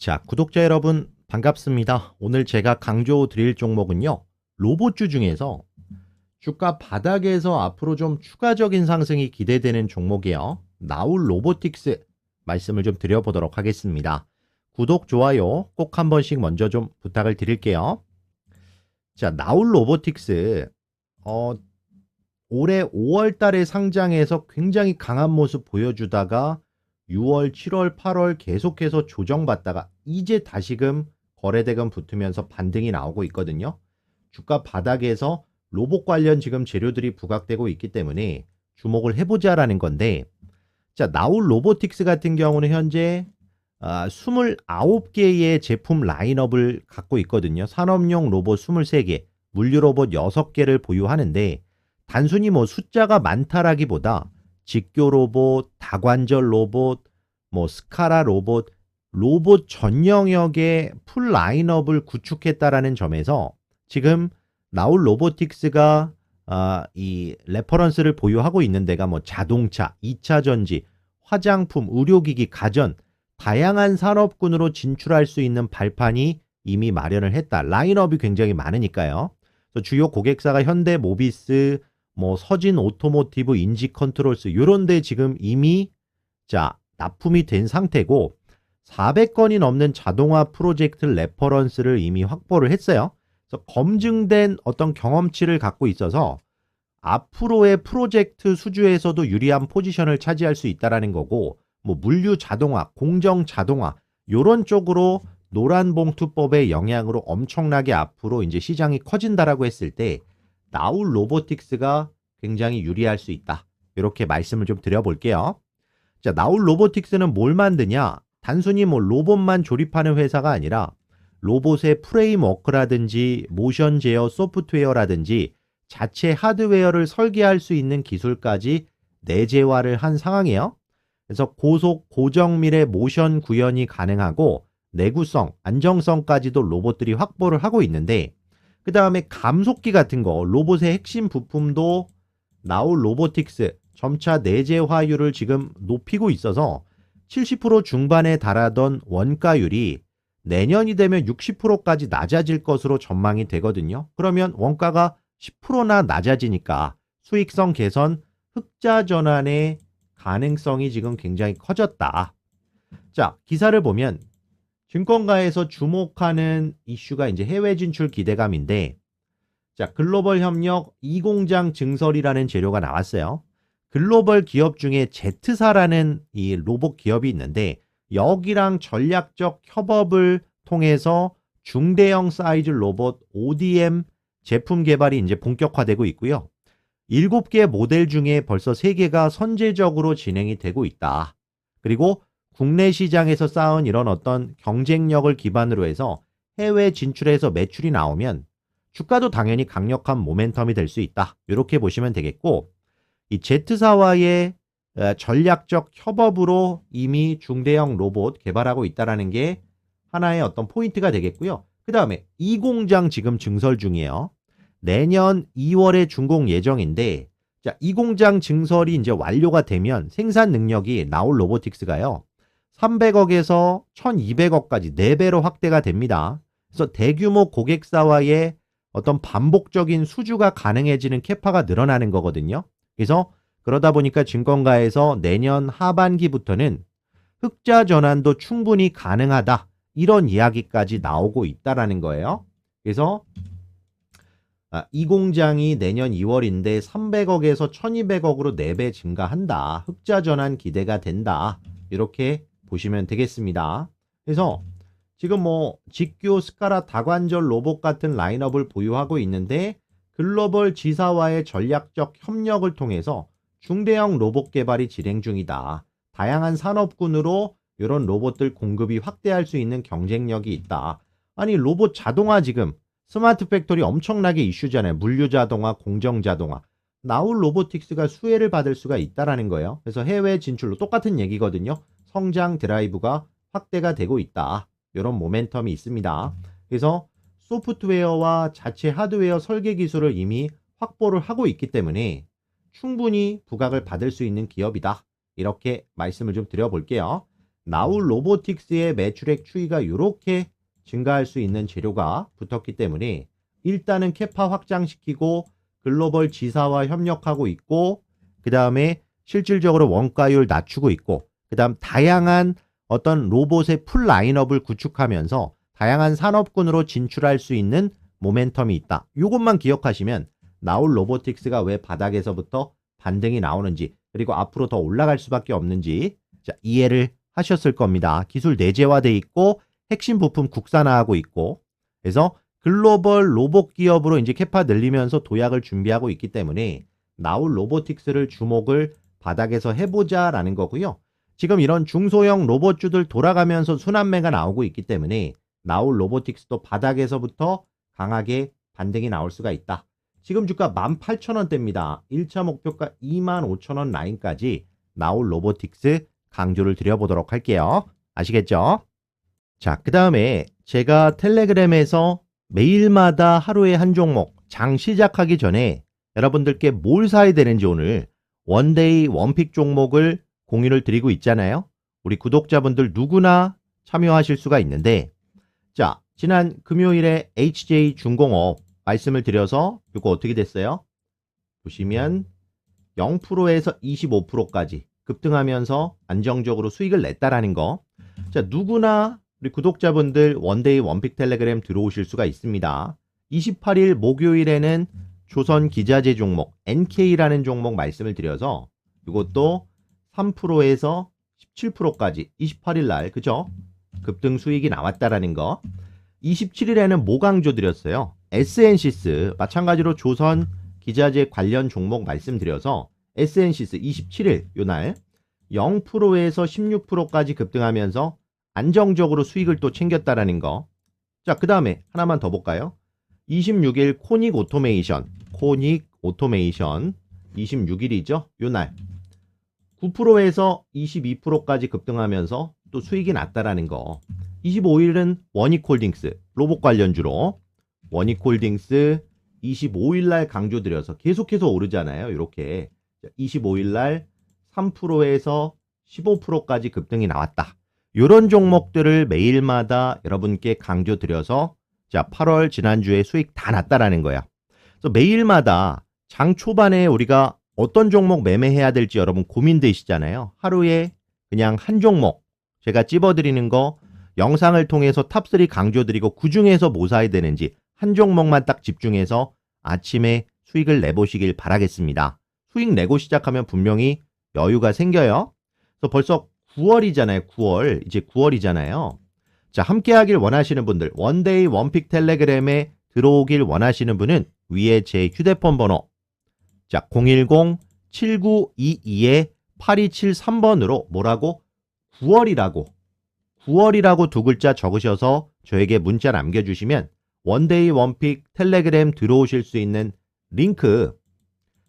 자, 구독자 여러분 반갑습니다. 오늘 제가 강조 드릴 종목은요. 로봇주 중에서 주가 바닥에서 앞으로 좀 추가적인 상승이 기대되는 종목이에요. 나울 로보틱스 말씀을 좀 드려보도록 하겠습니다. 구독, 좋아요 꼭 한 번씩 먼저 좀 부탁을 드릴게요. 자, 나울 로보틱스 어, 올해 5월 달에 상장해서 굉장히 강한 모습 보여주다가 6월, 7월, 8월 계속해서 조정받다가 이제 다시금 거래대금 붙으면서 반등이 나오고 있거든요. 주가 바닥에서 로봇 관련 지금 재료들이 부각되고 있기 때문에 주목을 해보자라는 건데, 자, 나울 로보틱스 같은 경우는 현재 아, 29개의 제품 라인업을 갖고 있거든요. 산업용 로봇 23개, 물류 로봇 6개를 보유하는데, 단순히 뭐 숫자가 많다라기보다 직교 로봇, 다관절 로봇, 뭐 스카라 로봇, 로봇 전 영역의 풀 라인업을 구축했다라는 점에서 지금 나올 로보틱스가 아, 이 레퍼런스를 보유하고 있는 데가 뭐 자동차, 2차 전지, 화장품, 의료기기, 가전 다양한 산업군으로 진출할 수 있는 발판이 이미 마련을 했다. 라인업이 굉장히 많으니까요. 주요 고객사가 현대 모비스, 뭐 서진 오토모티브, 인지 컨트롤스 이런 데 지금 이미 자 납품이 된 상태고 400건이 넘는 자동화 프로젝트 레퍼런스를 이미 확보를 했어요. 그래서 검증된 어떤 경험치를 갖고 있어서 앞으로의 프로젝트 수주에서도 유리한 포지션을 차지할 수 있다라는 거고 뭐 물류 자동화, 공정 자동화 요런 쪽으로 노란 봉투법의 영향으로 엄청나게 앞으로 이제 시장이 커진다라고 했을 때 나울 로보틱스가 굉장히 유리할 수 있다. 이렇게 말씀을 좀 드려볼게요. 자, 나울 로보틱스는 뭘 만드냐? 단순히 뭐 로봇만 조립하는 회사가 아니라 로봇의 프레임워크라든지 모션 제어 소프트웨어라든지 자체 하드웨어를 설계할 수 있는 기술까지 내재화를 한 상황이에요. 그래서 고속 고정밀의 모션 구현이 가능하고 내구성, 안정성까지도 로봇들이 확보를 하고 있는데 그 다음에 감속기 같은 거 로봇의 핵심 부품도 나올 로보틱스 점차 내재화율을 지금 높이고 있어서 70% 중반에 달하던 원가율이 내년이 되면 60%까지 낮아질 것으로 전망이 되거든요. 그러면 원가가 10%나 낮아지니까 수익성 개선, 흑자 전환의 가능성이 지금 굉장히 커졌다. 자, 기사를 보면 증권가에서 주목하는 이슈가 이제 해외 진출 기대감인데 자, 글로벌 협력 이공장 증설이라는 재료가 나왔어요. 글로벌 기업 중에 제트사라는 이 로봇 기업이 있는데 여기랑 전략적 협업을 통해서 중대형 사이즈 로봇 ODM 제품 개발이 이제 본격화되고 있고요. 7개 모델 중에 벌써 3개가 선제적으로 진행이 되고 있다. 그리고 국내 시장에서 쌓은 이런 어떤 경쟁력을 기반으로 해서 해외 진출해서 매출이 나오면 주가도 당연히 강력한 모멘텀이 될 수 있다. 이렇게 보시면 되겠고 이 Z사와의 전략적 협업으로 이미 중대형 로봇 개발하고 있다라는 게 하나의 어떤 포인트가 되겠고요. 그 다음에 이 공장 지금 증설 중이에요. 내년 2월에 준공 예정인데 자, 이 공장 증설이 이제 완료가 되면 생산 능력이 나올 로보틱스가요. 300억에서 1200억까지 4배로 확대가 됩니다. 그래서 대규모 고객사와의 어떤 반복적인 수주가 가능해지는 캐파가 늘어나는 거거든요. 그래서 그러다 보니까 증권가에서 내년 하반기부터는 흑자 전환도 충분히 가능하다. 이런 이야기까지 나오고 있다라는 거예요. 그래서 아, 이 공장이 내년 2월인데 300억에서 1200억으로 4배 증가한다. 흑자 전환 기대가 된다. 이렇게 보시면 되겠습니다. 그래서 지금 뭐 직교 스카라 다관절 로봇 같은 라인업을 보유하고 있는데 글로벌 지사와의 전략적 협력을 통해서 중대형 로봇 개발이 진행 중이다. 다양한 산업군으로 이런 로봇들 공급이 확대할 수 있는 경쟁력이 있다. 아니 로봇 자동화 지금 스마트 팩토리 엄청나게 이슈잖아요. 물류 자동화, 공정 자동화. 나올 로보틱스가 수혜를 받을 수가 있다라는 거예요. 그래서 해외 진출로 똑같은 얘기거든요. 성장 드라이브가 확대가 되고 있다. 이런 모멘텀이 있습니다. 그래서 소프트웨어와 자체 하드웨어 설계 기술을 이미 확보를 하고 있기 때문에 충분히 부각을 받을 수 있는 기업이다. 이렇게 말씀을 좀 드려볼게요. 나울 로보틱스의 매출액 추이가 이렇게 증가할 수 있는 재료가 붙었기 때문에 일단은 캐파 확장시키고 글로벌 지사와 협력하고 있고 그 다음에 실질적으로 원가율 낮추고 있고 그 다음 다양한 어떤 로봇의 풀 라인업을 구축하면서 다양한 산업군으로 진출할 수 있는 모멘텀이 있다. 이것만 기억하시면 나올 로보틱스가 왜 바닥에서부터 반등이 나오는지 그리고 앞으로 더 올라갈 수밖에 없는지 자, 이해를 하셨을 겁니다. 기술 내재화돼 있고 핵심 부품 국산화하고 있고 그래서 글로벌 로봇 기업으로 이제 캐파 늘리면서 도약을 준비하고 있기 때문에 나올 로보틱스를 주목을 바닥에서 해보자라는 거고요. 지금 이런 중소형 로봇주들 돌아가면서 순환매가 나오고 있기 때문에 나올 로보틱스도 바닥에서부터 강하게 반등이 나올 수가 있다. 지금 주가 18,000원대입니다. 1차 목표가 25,000원 라인까지 나올 로보틱스 강조를 드려보도록 할게요. 아시겠죠? 자, 그 다음에 제가 텔레그램에서 매일마다 하루에 한 종목 장 시작하기 전에 여러분들께 뭘 사야 되는지 오늘 원데이 원픽 종목을 공유를 드리고 있잖아요. 우리 구독자분들 누구나 참여하실 수가 있는데 자, 지난 금요일에 HJ 중공업 말씀을 드려서 이거 어떻게 됐어요? 보시면 0%에서 25%까지 급등하면서 안정적으로 수익을 냈다라는 거. 자, 누구나 우리 구독자분들 원데이 원픽 텔레그램 들어오실 수가 있습니다. 28일 목요일에는 조선 기자재 종목 NK라는 종목 말씀을 드려서 이것도 3%에서 17%까지 28일 날 그죠? 급등 수익이 나왔다라는 거. 27일에는 모 강조 드렸어요. SN시스 마찬가지로 조선 기자재 관련 종목 말씀드려서 SN시스 27일 요날 0%에서 16%까지 급등하면서 안정적으로 수익을 또 챙겼다라는 거. 자, 그 다음에 하나만 더 볼까요? 26일 코닉 오토메이션, 코닉 오토메이션 26일이죠. 요날 9%에서 22%까지 급등하면서 또 수익이 났다라는 거. 25일은 원익홀딩스 로봇 관련주로 원익홀딩스 25일 날 강조드려서 계속해서 오르잖아요. 이렇게 25일 날 3%에서 15%까지 급등이 나왔다. 이런 종목들을 매일마다 여러분께 강조드려서 자 8월 지난주에 수익 다 났다라는 거야. 그래서 매일마다 장 초반에 우리가 어떤 종목 매매해야 될지 여러분 고민되시잖아요. 하루에 그냥 한 종목 제가 찝어드리는 거 영상을 통해서 탑3 강조드리고 그 중에서 뭐 사야 되는지 한 종목만 딱 집중해서 아침에 수익을 내보시길 바라겠습니다. 수익 내고 시작하면 분명히 여유가 생겨요. 그래서 벌써 9월이잖아요. 9월. 이제 9월이잖아요. 자, 함께 하길 원하시는 분들, 원데이 원픽 텔레그램에 들어오길 원하시는 분은 위에 제 휴대폰 번호, 자, 010-7922-8273번으로 뭐라고? 9월이라고, 9월이라고 두 글자 적으셔서 저에게 문자 남겨주시면 원데이 원픽 텔레그램 들어오실 수 있는 링크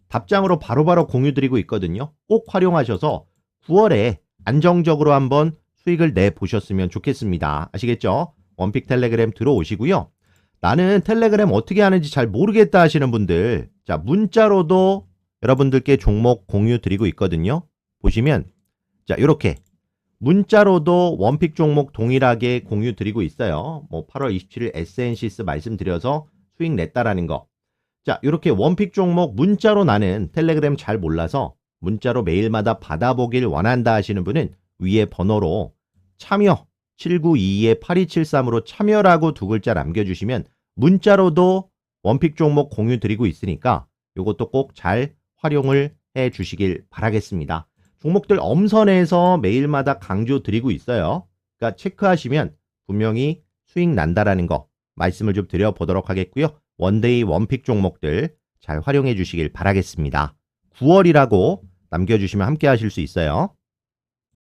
답장으로 바로바로 공유 드리고 있거든요. 꼭 활용하셔서 9월에 안정적으로 한번 수익을 내 보셨으면 좋겠습니다. 아시겠죠? 원픽 텔레그램 들어오시고요. 나는 텔레그램 어떻게 하는지 잘 모르겠다 하시는 분들, 자, 문자로도 여러분들께 종목 공유 드리고 있거든요. 보시면, 자, 이렇게 문자로도 원픽 종목 동일하게 공유 드리고 있어요. 뭐 8월 27일 SNC스 말씀드려서 수익 냈다라는 거. 자, 이렇게 원픽 종목 문자로 나는 텔레그램 잘 몰라서 문자로 매일마다 받아보길 원한다 하시는 분은 위에 번호로 참여 7922-8273으로 참여라고 두 글자 남겨주시면 문자로도 원픽 종목 공유 드리고 있으니까 이것도 꼭 잘 활용을 해 주시길 바라겠습니다. 종목들 엄선해서 매일마다 강조 드리고 있어요. 그러니까 체크하시면 분명히 수익 난다라는 거 말씀을 좀 드려보도록 하겠고요. 원데이 원픽 종목들 잘 활용해 주시길 바라겠습니다. 9월이라고 남겨주시면 함께 하실 수 있어요.